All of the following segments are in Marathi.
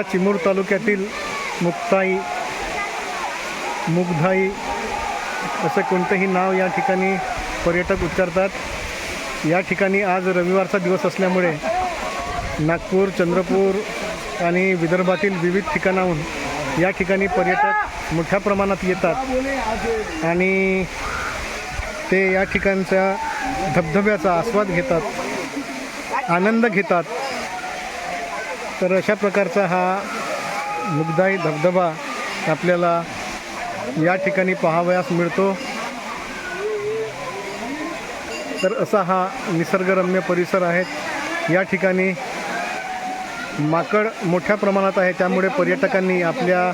जिल्हा चिमूर तालुक्यातील मुक्ताई मुगधाई असं कोणतंही नाव या ठिकाणी पर्यटक उच्चारतात. या ठिकाणी आज रविवारचा दिवस असल्यामुळे नागपूर चंद्रपूर आणि विदर्भातील विविध ठिकाणाहून या ठिकाणी पर्यटक मोठ्या प्रमाणात येतात आणि ते या ठिकाणच्या धबधब्याचा आस्वाद घेतात आनंद घेतात. तर अशा प्रकारचा हा मुगदाई धबधबा आपल्याला या ठिकाणी पाहावयास मिळतो. तर असा हा निसर्गरम्य परिसर आहे. या ठिकाणी माकड मोठ्या प्रमाणात आहे. त्यामुळे पर्यटकांनी आपल्या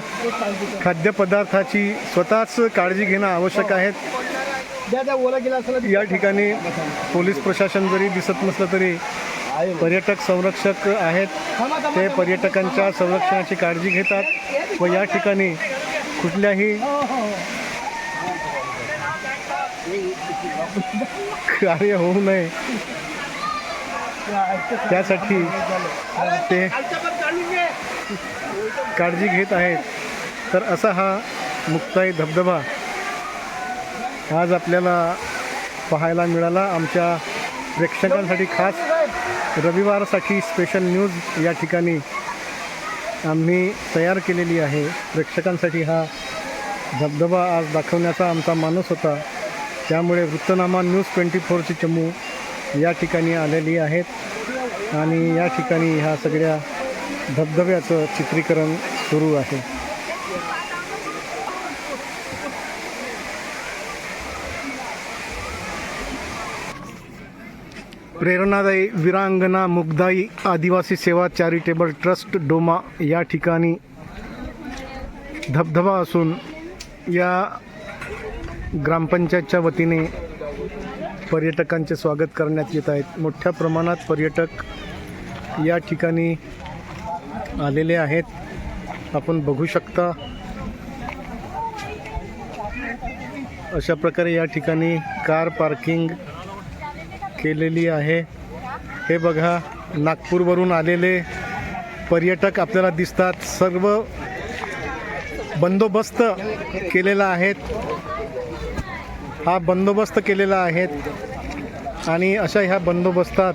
खाद्यपदार्थाची स्वतःच काळजी घेणं आवश्यक आहे. या ठिकाणी पोलीस प्रशासन जरी दिसत नसलं तरी पर्यटक संरक्षक आहेत. ते पर्यटकांच्या संरक्षणाची काळजी घेतात व या ठिकाणी कुठल्याही कार्य होऊ नये. त्यासाठी ते काळजी घेत आहेत. तर असा हा मुक्ताई धबधबा आज आपल्याला पाहायला मिळाला. आमच्या प्रेक्षकांसाठी खास रविवारसाठी स्पेशल न्यूज या ठिकाणी आम्ही तयार केलेली आहे. प्रेक्षकांसाठी हा धबधबा आज दाखवण्याचा आमचा मानस होता. त्यामुळे वृत्तनामा न्यूज ट्वेंटी फोरची चमू या ठिकाणी आलेली आहेत. आणि या ठिकाणी ह्या सगळ्या धबधब्याचं चित्रीकरण सुरू आहे. प्रेरणादायी विरांगना मुग्धाई आदिवासी सेवा चॅरिटेबल ट्रस्ट डोमा या ठिकाणी धबधबा असून या ग्रामपंचायतच्या वतीने पर्यटकांचे स्वागत करण्यात येत आहेत मोठ्या प्रमाणात पर्यटक या ठिकाणी आलेले आहेत. आपण बघू शकता अशा प्रकारे या ठिकाणी कार पार्किंग केलेली आहे. हे बघा नागपूरवरून आलेले पर्यटक आपल्याला दिसतात. सर्व बंदोबस्त केलेला आहेत. हा बंदोबस्त केलेला आहेत आणि अशा ह्या बंदोबस्तात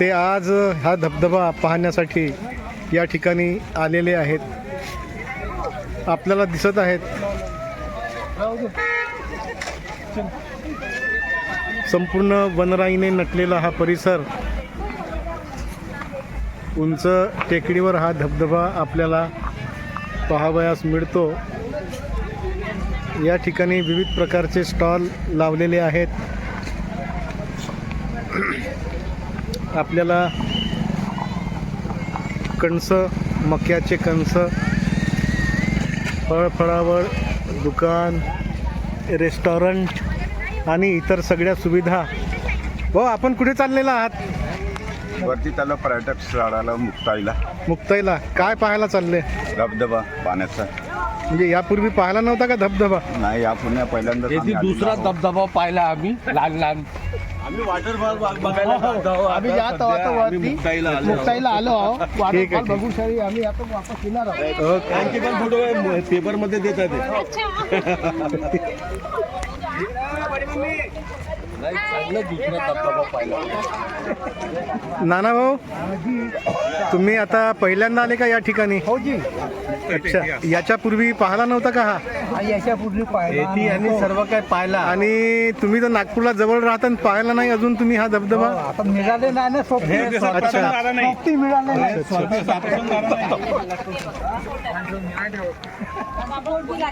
ते आज हा धबधबा पाहण्यासाठी या ठिकाणी आलेले आहेत. आपल्याला दिसत आहेत. संपूर्ण वनराईने नटलेला हा परिसर उंच टेकडीवर हा धबधबा आपल्याला पाहावयास मिळतो. या ठिकाणी विविध प्रकारचे स्टॉल लावलेले आहेत. आपल्याला कणस मक्याचे कणस फळफळावळ दुकान रेस्टॉरंट आणि इतर सगळ्या सुविधा. हो आपण कुठे चाललेला आहात? वरती त्याला पर्यटक स्थळाला मुक्ताईला. मुक्ताईला. काय पाहायला चालले? धबधबा पाण्याचा म्हणजे यापूर्वी पाहायला नव्हता का धबधबा? नाही या पुण्या पहिल्यांदा येथे दुसरा धबधबा पाहिला आम्ही लहान लहान. आम्ही वॉटर पार्क बघायला जात. आहोत. वरती. मुक्ताईला आलो. मुक्ताईला आलो आहो. ठीक वॉटरफॉल आहे, ठीक. बघू शरी आम्ही आता वापस येणार आहोत. पेपरमध्ये देतात पाहिला नाना भाऊ तुम्ही आता पहिल्यांदा आले का या ठिकाणी? हो जी. अच्छा याच्यापूर्वी पाहिला नव्हता का हा? हा याच्या पूर्वी येथे आणि पाहिला सर्व काय पाहिला. आणि तुम्ही तर नागपूरला जवळ राहता आणि पाहिला नाही अजून तुम्ही हा धबधबा? हो, आता मिळाले नाही ना अच्छा मिळाले नाही.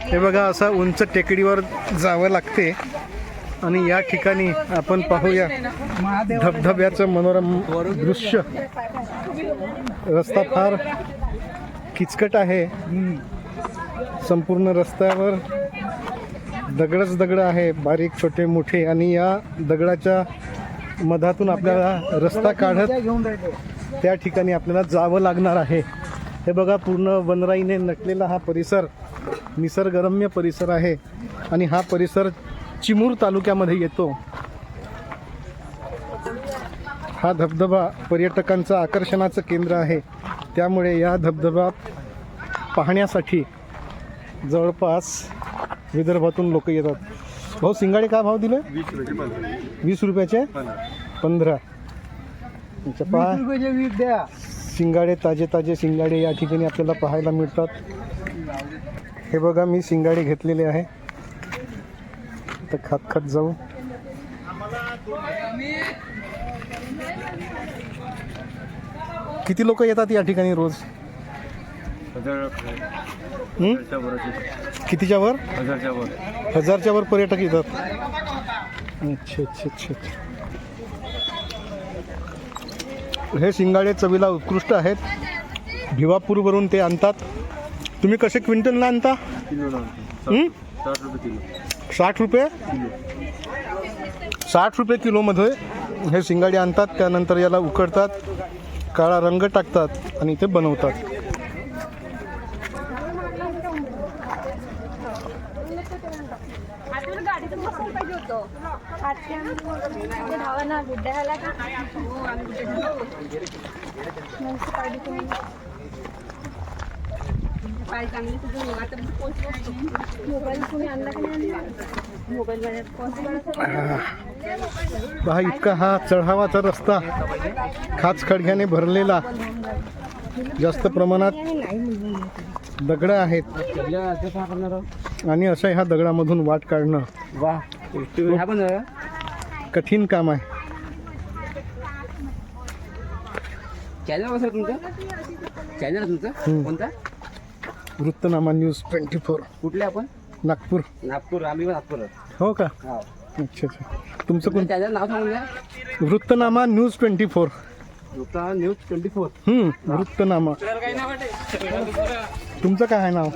हे बघा असं उंच टेकडीवर जावं लागते. आणि या ठिकाणी आपण पाहूया धबधब्याचं मनोरम दृश्य. रस्ता फार किचकट आहे. संपूर्ण रस्त्यावर दगडच दगड आहे बारीक छोटे मोठे. आणि या दगडाच्या मधातून आपल्याला रस्ता काढत त्या ठिकाणी आपल्याला जावं लागणार आहे. हे बघा पूर्ण वनराईने नटलेला हा परिसर निसर्गरम्य परिसर आहे. आणि हा परिसर चिमूर तालुक्यामध्ये येतो. हा धबधबा पर्यटकांचं आकर्षणाचं केंद्र आहे. त्यामुळे या धबधबा पाहण्यासाठी जवळपास विदर्भातून लोक येतात. भाऊ सिंगाडे काय भाव दिले? वीस रुपयाचे? पंधरा. पहा. शिंगाडे ताजे ताजे शिंगाडे या ठिकाणी आपल्याला पाहायला मिळतात. हे बघा मी शिंगाडे घेतलेले आहे. तर खात खात जाऊ. किती लोक येतात या ठिकाणी रोज? हं? कितीच्या वर? हजारच्या वर पर्यटक येतात. अच्छा अच्छा अच्छा अच्छा. हे शिंगाडे चवीला उत्कृष्ट आहेत. भिवापूरवरून ते आणतात. तुम्ही कसे क्विंटलला आणता? हं? साठ रुपये साठ रुपये? साठ रुपये किलोमध्ये हे शिंगाडे आणतात त्यानंतर याला उकडतात काळा रंग टाकतात आणि ते बनवतात. पाय चांगली तुझं आता मोबाईल कोणी आणला का नाही मोबाईल पहा इतका हा चढावाचा रस्ता खाच खडग्याने भरलेला. जास्त प्रमाणात दगडं आहेत. आणि अशा ह्या दगडामधून वाट काढणं. वा कठीण काम आहे. चॅनल कसं तुमचं. चॅनल तुमचं. कोणता? Vruttanama news twenty four. कुठले आपण? नागपूर. नागपूर आम्ही पण नागपूर हो का? हा. अच्छा अच्छा. तुमचं कोण? चॅनल नाव सांगून द्या. Vruttanama news twenty four. News twenty four. Vruttanama. तुमचं काय आहे नाव?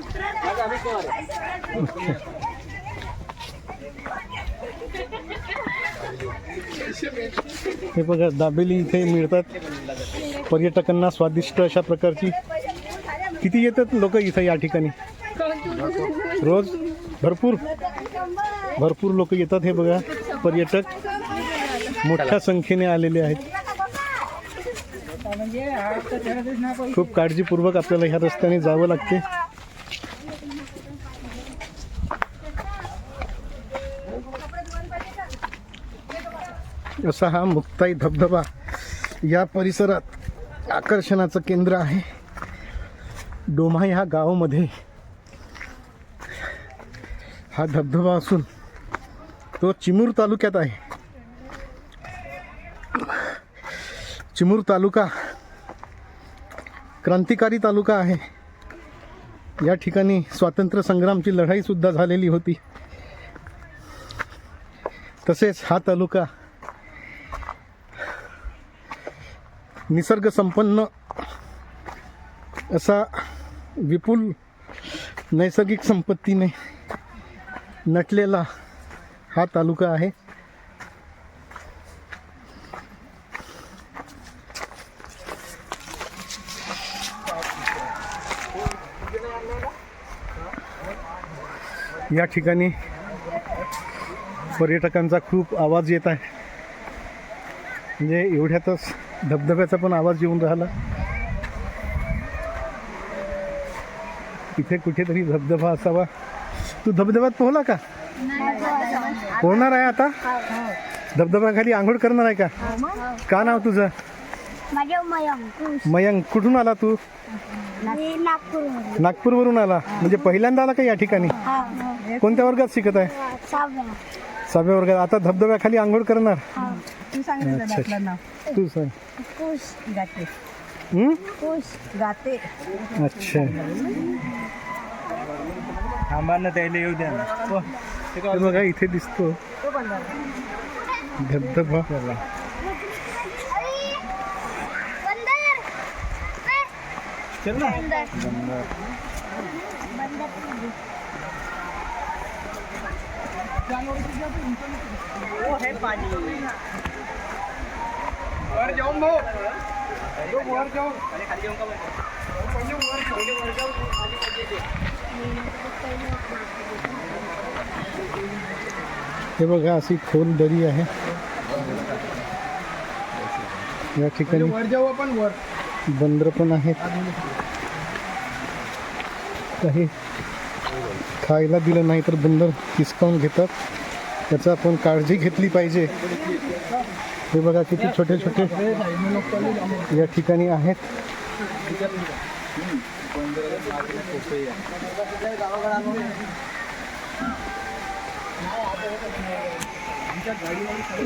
हे बघा दाबेली इथे मिळतात. पर्यटकांना स्वादिष्ट अशा प्रकारची किती येतात लोक इथं या ठिकाणी? रोज? भरपूर? भरपूर लोक येतात हे बघा पर्यटक. मोठ्या संख्येने आलेले आहेत. खूप काळजीपूर्वक आपल्याला ह्या रस्त्याने जावं लागते. असा हा मुक्ताई धबधबा या परिसरात आकर्षणाचं केंद्र आहे. डोमा ह्या गावामध्ये हा धबधबा असून तो चिमूर तालुक्यात आहे. चिमूर तालुका क्रांतिकारी तालुका आहे. या ठिकाणी स्वातंत्र्य संग्रामची लढाई सुद्धा झालेली होती. तसेच हा तालुका निसर्ग संपन्न असा विपुल नैसर्गिक संपत्तीने नटलेला हा तालुका आहे. या ठिकाणी पर्यटकांचा खूप आवाज येत आहे. म्हणजे एवढ्यातच धबधब्याचा पण आवाज येऊन राहिला. इथे कुठेतरी धबधबा असावा. तू धबधब्यात पोहला का? पोहणार आहे आता? धबधब्याखाली आंघोळ करणार आहे का? का नाव तुझं? मयंक मयंक कुठून आला तू? नागपूर नागपूरवरून. आला. म्हणजे पहिल्यांदा आला का या ठिकाणी? कोणत्या वर्गात शिकत आहे? सहाव्या. वर्गात. आता धबधब्याखाली आंघोळ करणार? तू सांगितलं अच्छा. आपलं नाव. तू सांग. हं? कुश गाते। अच्छा। थांबा ना त्याला येऊ द्या हे बघा इथे दिसतो. धबधबा. चल. ना. हे बघा अशी खोल दरी आहे. या ठिकाणी वर जाऊ आपण वर. बंदर पण आहेत. काही खायला दिलं नाही तर बंदर हिसकावून घेतात. त्याचा आपण काळजी घेतली पाहिजे. हे बघा किती छोटे छोटे या ठिकाणी आहेत.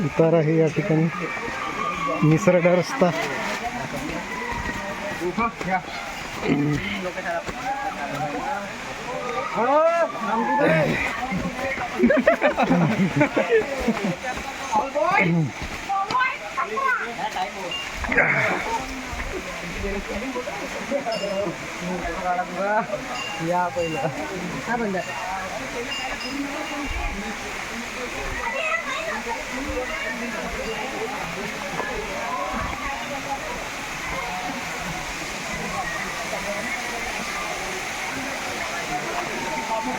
उतार आहे या ठिकाणी. निसर्ग रस्ता. या पहिलं हा बंद हा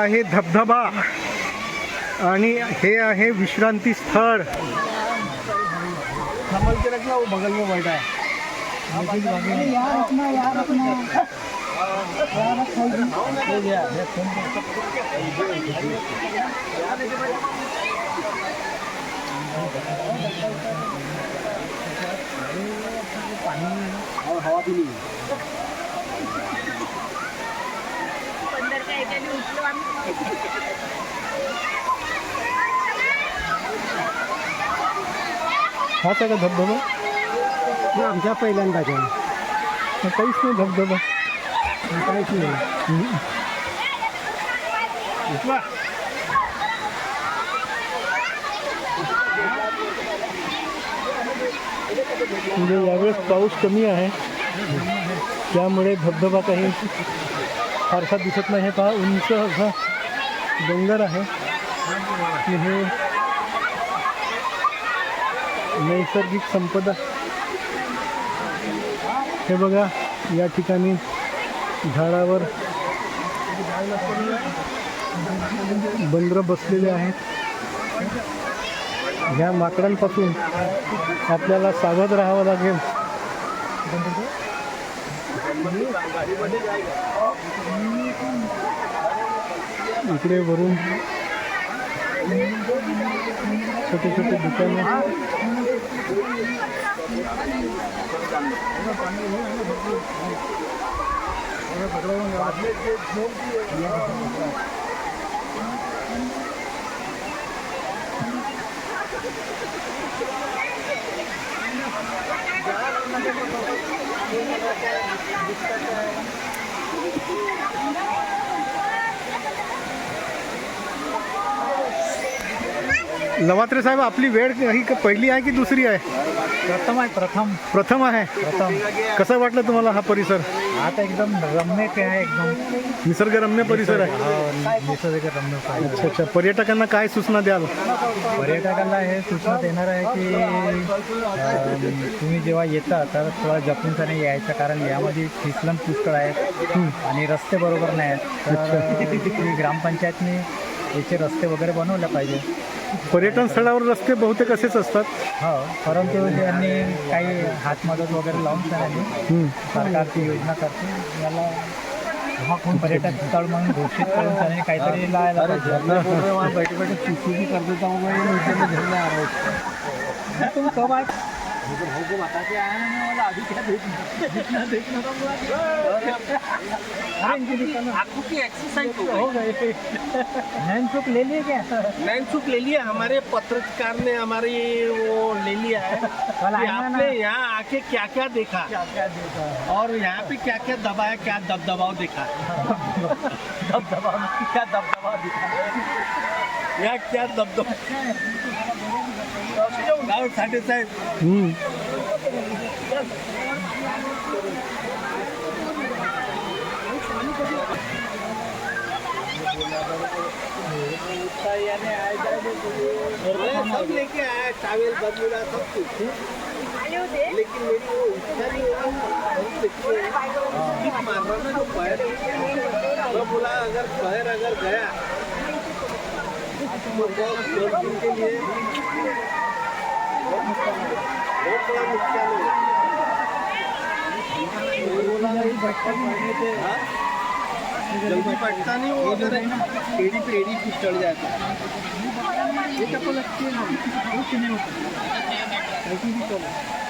आहे धबधबा. आणि हे आहे विश्रांती स्थळ. संभल के? रखना वो बगल में बैठा है हो गया ये फोन पे- और हवा भी नहीं है बंदर काय याच्याने उठलो आम्ही हाच आहे का धबधबा हे आमच्या पहिल्यांदाच आहे काहीच नाही धबधबा. काहीच नाही. म्हणजे यावेळेस पाऊस कमी आहे. त्यामुळे धबधबा काही फारसा दिसत नाही. हे पहा उंच असा डोंगर आहे. हे नैसर्गिक संपदा. हे बघा या ठिकाणी झाडावर बंदर बसलेले आहेत. ह्या माकडांपासून आपल्याला सावध राहावं लागेल. इकडे वरून छोटे छोटे दुकानं लवात्रे साहेब आपली वेळ ही पहिली आहे की दुसरी आहे? प्रथम आहे प्रथम. प्रथम आहे? प्रथम. कसं वाटलं तुम्हाला हा परिसर? आता एकदम रम्य ते आहे एकदम. निसर्गरम्य परिसर आहे. निसर्ग रम्य आहे. अच्छा अच्छा. पर्यटकांना काय सूचना द्याल? पर्यटकांना हे सूचना देणार आहे की अं, तुम्ही जेव्हा येता तर थोडा जपून त्याने यायचं कारण यामध्ये फिसलन पुष्कळ आहेत आणि रस्ते बरोबर नाही आहेत. तर तुम्ही ग्रामपंचायतने याचे रस्ते वगैरे बनवले पाहिजे. पर्यटन स्थळावर रस्ते बहुतेक असेच असतात. हो परंतु त्यांनी काही हातमदत वगैरे लावून त्यांनी. सरकारची योजना करते. याला पर्यटन स्थळ म्हणून घोषित करून त्याने काहीतरी लावायला पाहिजे. बैठे बैठे सुसुकी करते तुम कब आए भाऊ को आए ना मैं अभी क्या देखना देखना दुकान की एक्सरसाइज हो गए नैन ले लिए क्या? नैन ले लिया हमारे पत्रकार ने हमारी वो ले लिया है कि आपने यहाँ आके क्या क्या देखा? क्या क्या देखा? और यहाँ पे क्या क्या दबाया क्या दबदबाव देखा? दबदबा क्या दबदबा देखा? यहाँ क्या दबदबा गाव साठे साहेब सब लेके आया बदलूला सब कुछ लेकिन मेरी वो इच्छा नहीं जो पैर मैं बोला अगर पैर अगर गया तो बहुत के लिए बहुत बड़ा नुकसान है हाँ? जल्दी बैठता नहीं वो अगर एड़ी पे एड़ी कुछ चढ़ जाता है। ये चप्पल अच्छी है ना? कुछ नहीं होता ऐसी भी चलो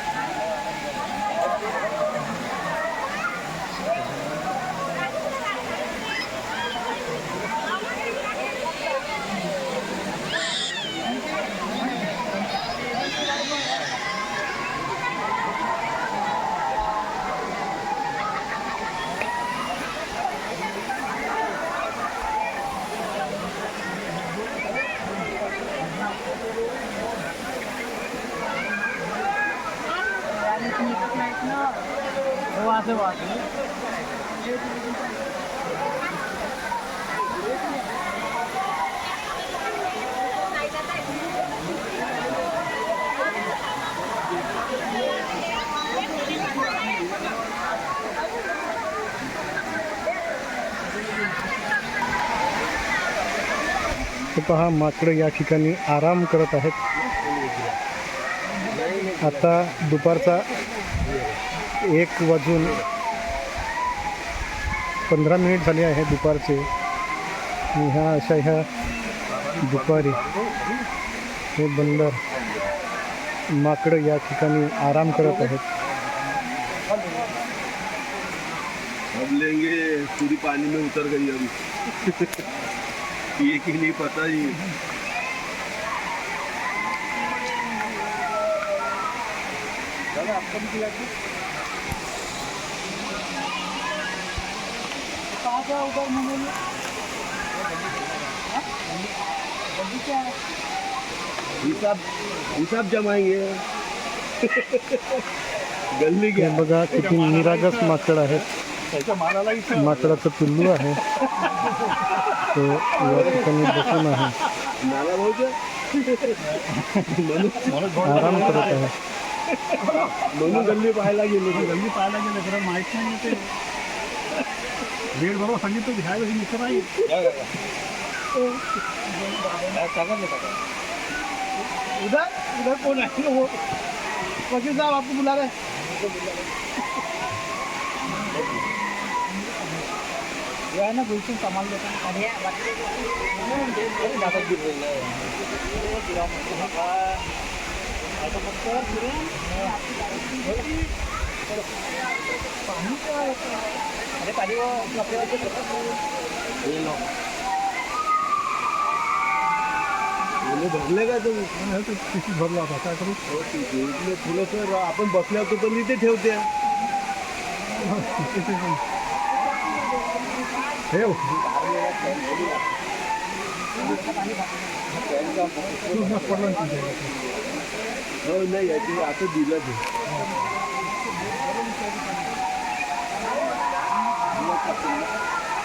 हे पहा माकडं या ठिकाणी आराम करत आहेत. आता दुपारचा एक वाजून पंधरा मिनिट झाले आहे दुपारचे. आणि ह्या अशा ह्या दुपारी हे बंदर माकडं या ठिकाणी आराम करत आहेत. अब लेंगे पूरी पानी में उतर गई अभी। ये कि नहीं पता ही हिसाब हिसाब जमाएंगे. गल्ली हे बघा किती निरागस माकड आहेत. माकडाचं पिल्लू आहे. तो या ठिकाणी बसून आहे. आराम करत आहे. म्हणून गल्ली पाहायला गेलो. गल्ली पाहायला गेलं खरं माहीत नाही ते. वेळ बरोबर सांगितलं ह्या वेळी मित्र नाही उद्या उद्या कोण आहे? वो वकील साहब आपको बुला रहे आहे ना गुलशन सामान देतात मुलं भरले का तुम्ही भरला होता काय करू? इथले फुलं सर आपण बसल्या होतो पण इथे ठेवते हे हो. इकडे. हो नाही याची आता दिलं ते.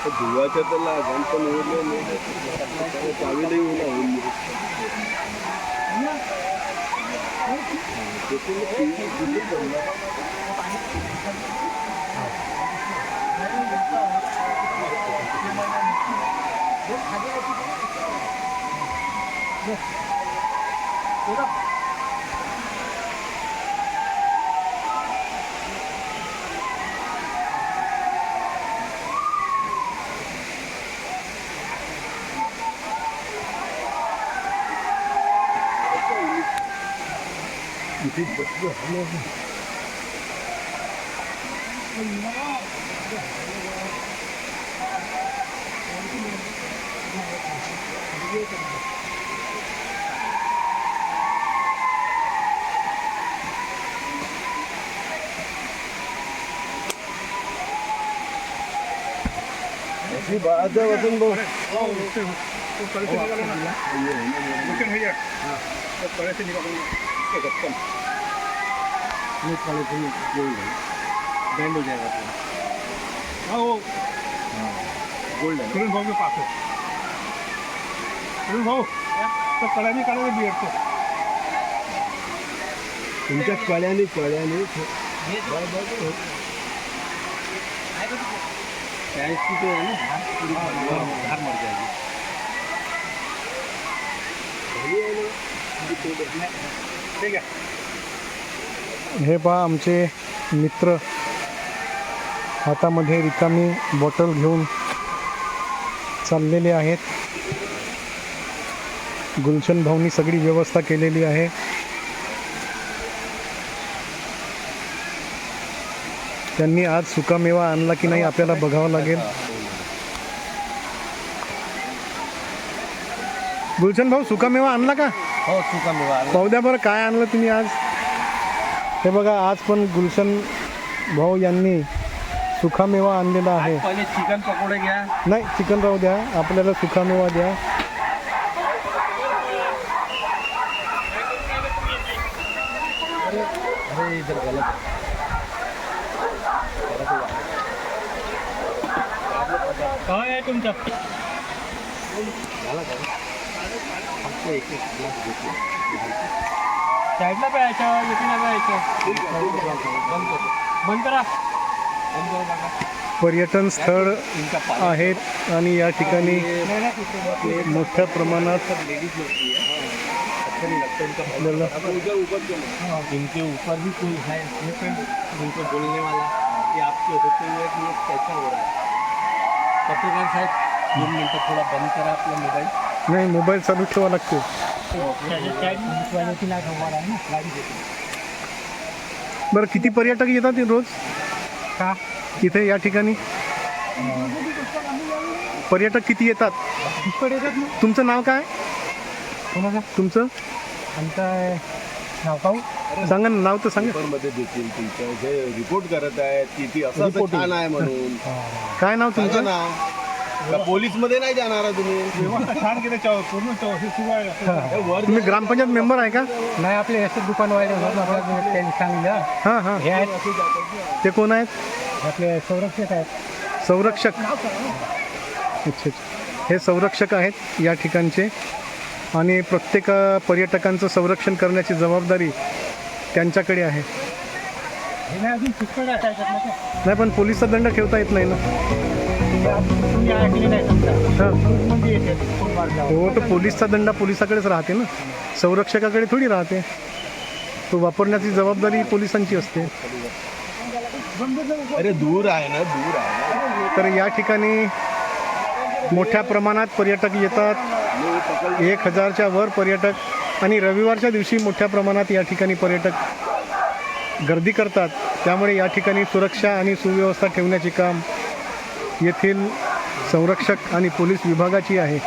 धुवाच्या तर लागण पण Di ba? Ada macam tu. Oh, betul. Tu kalau sini kalau nak. Ya, ya, ya. Mungkin saja. Ha. Kalau sini kalau nak. Kita बाळाचं गोल्ड है बैंड हो जाएगा हाँ वो गोल्डन तुरंत भाव के पास हो भाऊ तो कळ्याने काढायला बिघडतो तुमच्या कळ्याने कळ्याने है पहा आमचे मित्र. हातामध्ये रिकामी बॉटल घेऊन चाललेले आहेत. गुलशन भाऊनी सगळी व्यवस्था केलेली आहे. त्यांनी आज सुकामेवा आणला की नाही आपल्याला बघावं लागेल. गुलशन भाऊ सुकामेवा आणला का? हो चुका मेवा पाहू द्या बरं काय आणलं तुम्ही आज? हे बघा आज पण गुलशन भाऊ यांनी सुखामेवा आणलेला आहे. पहिले चिकन पकोडे घ्या. नाही चिकन राहू द्या. आपल्याला सुखामेवा द्या. काय आहे तुमचं? साईडला प्यायचं एकीला प्यायचं बंद करा. पर्यटन स्थळ आहेत आणि या ठिकाणी मोठ्या प्रमाणात आपल्याला इनके ऊपर भी कोई है उनको बोलने वाला कि आपके होते हुए कि ये कैसा हो रहा है पत्रकार साहब दोन मिनटं थोडा बंद करा आपला मोबाईल नाही मोबाईल चालू ठेवा लागतो. बरं किती पर्यटक येतात रोज? का? इथे या ठिकाणी? पर्यटक किती येतात? ना. तुमचं नाव काय? तुमचं? आमचं नाव पाहू. सांगा ना नाव तर सांगा. पेपरमध्ये देतील तुमचं जे रिपोर्ट करत आहेत की ती असं छान आहे म्हणून. काय नाव तुमचं? ना का पोलीसमध्ये नाही जाणार तुम्ही. छान केलं चौ पूर्ण चौशी सुरू आहे हे. वर तुम्ही ग्रामपंचायत मेंबर आहे का? नाही आपले असे होतात आपल्याला त्यांनी सांगितलं. हां हां. हे आहेत. ते कोण आहेत? आपले संरक्षक आहेत. संरक्षक. अच्छा अच्छा. हे संरक्षक आहेत या ठिकाणचे. आणि प्रत्येक अ, पर्यटकांचं संरक्षण करण्याची जबाबदारी त्यांच्याकडे आहे. हे नाही अजून पुष्कळ आहे त्याच्यात ना ते. नाही पण पोलिसचा दंड ठेवता येत नाही ना. तुम्ही ऐकले नाही समजा हां म्हणजे येते. हो तर पोलिसचा दंड पोलिसाकडेच राहते ना? संरक्षकाकडे थोडी राहते. तो वापरण्याची जबाबदारी पोलिसांची असते. अरे दूर आहे ना दूर आहे ना. तर या ठिकाणी मोठ्या प्रमाणात पर्यटक येतात. एक हजारच्या वर पर्यटक आणि रविवारच्या दिवशी मोठ्या प्रमाणात या ठिकाणी पर्यटक गर्दी करतात. त्यामुळे या ठिकाणी सुरक्षा आणि सुव्यवस्था ठेवण्याचे काम येथील संरक्षक आणि पोलीस विभागाची आहे.